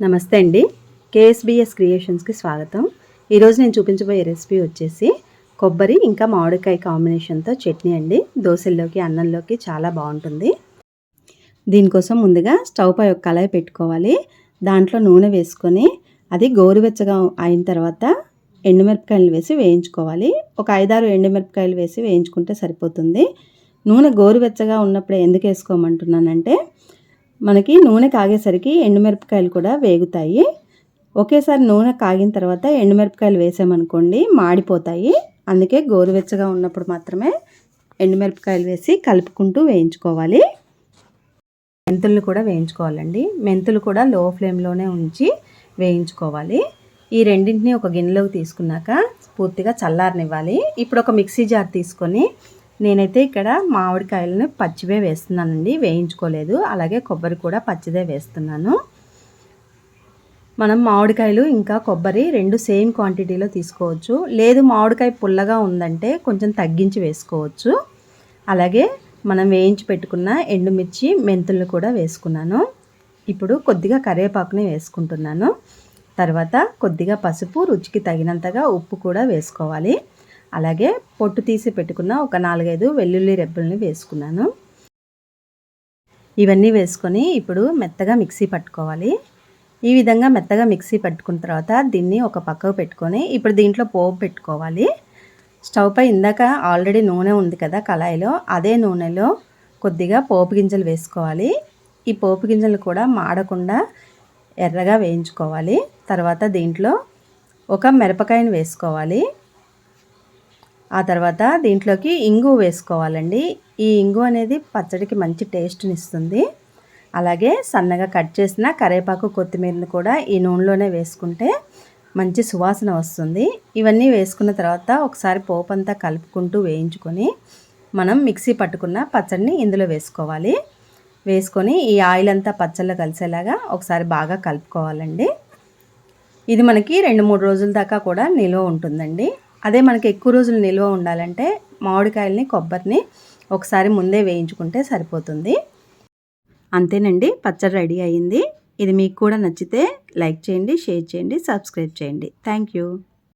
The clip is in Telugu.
నమస్తే అండి. కేఎస్బిఎస్ క్రియేషన్స్కి స్వాగతం. ఈరోజు నేను చూపించబోయే రెసిపీ వచ్చేసి కొబ్బరి ఇంకా మామిడికాయ కాంబినేషన్తో చట్నీ అండి. దోశల్లోకి అన్నంలోకి చాలా బాగుంటుంది. దీనికోసం ముందుగా స్టవ్ పై ఒక కళాయి పెట్టుకోవాలి. దాంట్లో నూనె వేసుకొని అది గోరువెచ్చగా అయిన తర్వాత ఎండుమిరపకాయలు వేసి వేయించుకోవాలి. ఒక ఐదారు ఎండుమిరపకాయలు వేసి వేయించుకుంటే సరిపోతుంది. నూనె గోరువెచ్చగా ఉన్నప్పుడు ఎందుకు వేసుకోమంటున్నానంటే మనకి నూనె కాగేసరికి ఎండుమిరపకాయలు కూడా వేగుతాయి. ఒకేసారి నూనె కాగిన తర్వాత ఎండుమిరపకాయలు వేసామనుకోండి మాడిపోతాయి. అందుకే గోరువెచ్చగా ఉన్నప్పుడు మాత్రమే ఎండుమిరపకాయలు వేసి కలుపుకుంటూ వేయించుకోవాలి. మెంతులు కూడా వేయించుకోవాలండి. మెంతులు కూడా లో ఫ్లేమ్లోనే ఉంచి వేయించుకోవాలి. ఈ రెండింటిని ఒక గిన్నెలోకి తీసుకున్నాక పూర్తిగా చల్లారనివ్వాలి. ఇప్పుడు ఒక మిక్సీ జార్ తీసుకొని నేనైతే ఇక్కడ మామిడికాయలను పచ్చివే వేస్తున్నానండి వేయించుకోలేదు. అలాగే కొబ్బరి కూడా పచ్చిదే వేస్తున్నాను. మనం మామిడికాయలు ఇంకా కొబ్బరి రెండు సేమ్ క్వాంటిటీలో తీసుకోవచ్చు. లేదు మామిడికాయ పుల్లగా ఉందంటే కొంచెం తగ్గించి వేసుకోవచ్చు. అలాగే మనం వేయించి పెట్టుకున్న ఎండుమిర్చి మెంతులను కూడా వేసుకున్నాను. ఇప్పుడు కొద్దిగా కరివేపాకుని వేసుకుంటున్నాను. తర్వాత కొద్దిగా పసుపు రుచికి తగినంతగా ఉప్పు కూడా వేసుకోవాలి. అలాగే పొట్టు తీసి పెట్టుకున్న ఒక నాలుగైదు వెల్లుల్లి రెబ్బల్ని వేసుకున్నాను. ఇవన్నీ వేసుకొని ఇప్పుడు మెత్తగా మిక్సీ పట్టుకోవాలి. ఈ విధంగా మెత్తగా మిక్సీ పట్టుకున్న తర్వాత దీన్ని ఒక పక్కకు పెట్టుకొని ఇప్పుడు దీంట్లో పోపు పెట్టుకోవాలి. స్టవ్ పై ఇందాక ఆల్రెడీ నూనె ఉంది కదా కళాయిలో అదే నూనెలో కొద్దిగా పోపు గింజలు వేసుకోవాలి. ఈ పోపు గింజలు కూడా మాడకుండా ఎర్రగా వేయించుకోవాలి. తర్వాత దీంట్లో ఒక మిరపకాయను వేసుకోవాలి. ఆ తర్వాత దీంట్లోకి ఇంగు వేసుకోవాలండి. ఈ ఇంగు అనేది పచ్చడికి మంచి టేస్ట్ని ఇస్తుంది అలాగే సన్నగా కట్ చేసిన కరేపాకు కొత్తిమీరని కూడా ఈ నూనెలోనే వేసుకుంటే మంచి సువాసన వస్తుంది. ఇవన్నీ వేసుకున్న తర్వాత ఒకసారి పోపు అంతా కలుపుకుంటూ వేయించుకొని మనం మిక్సీ పట్టుకున్న పచ్చడిని ఇందులో వేసుకోవాలి. వేసుకొని ఈ ఆయిల్ అంతా పచ్చళ్ళు కలిసేలాగా ఒకసారి బాగా కలుపుకోవాలండి. ఇది మనకి రెండు మూడు రోజుల దాకా కూడా నిల్వ ఉంటుందండి. అదే మనకి ఎక్కువ రోజులు నిల్వ ఉండాలంటే మామిడికాయలని కొబ్బరిని ఒకసారి ముందే వేయించుకుంటే సరిపోతుంది. అంతేనండి పచ్చడి రెడీ అయ్యింది. ఇది మీకు కూడా నచ్చితే లైక్ చేయండి షేర్ చేయండి సబ్స్క్రైబ్ చేయండి. Thank you.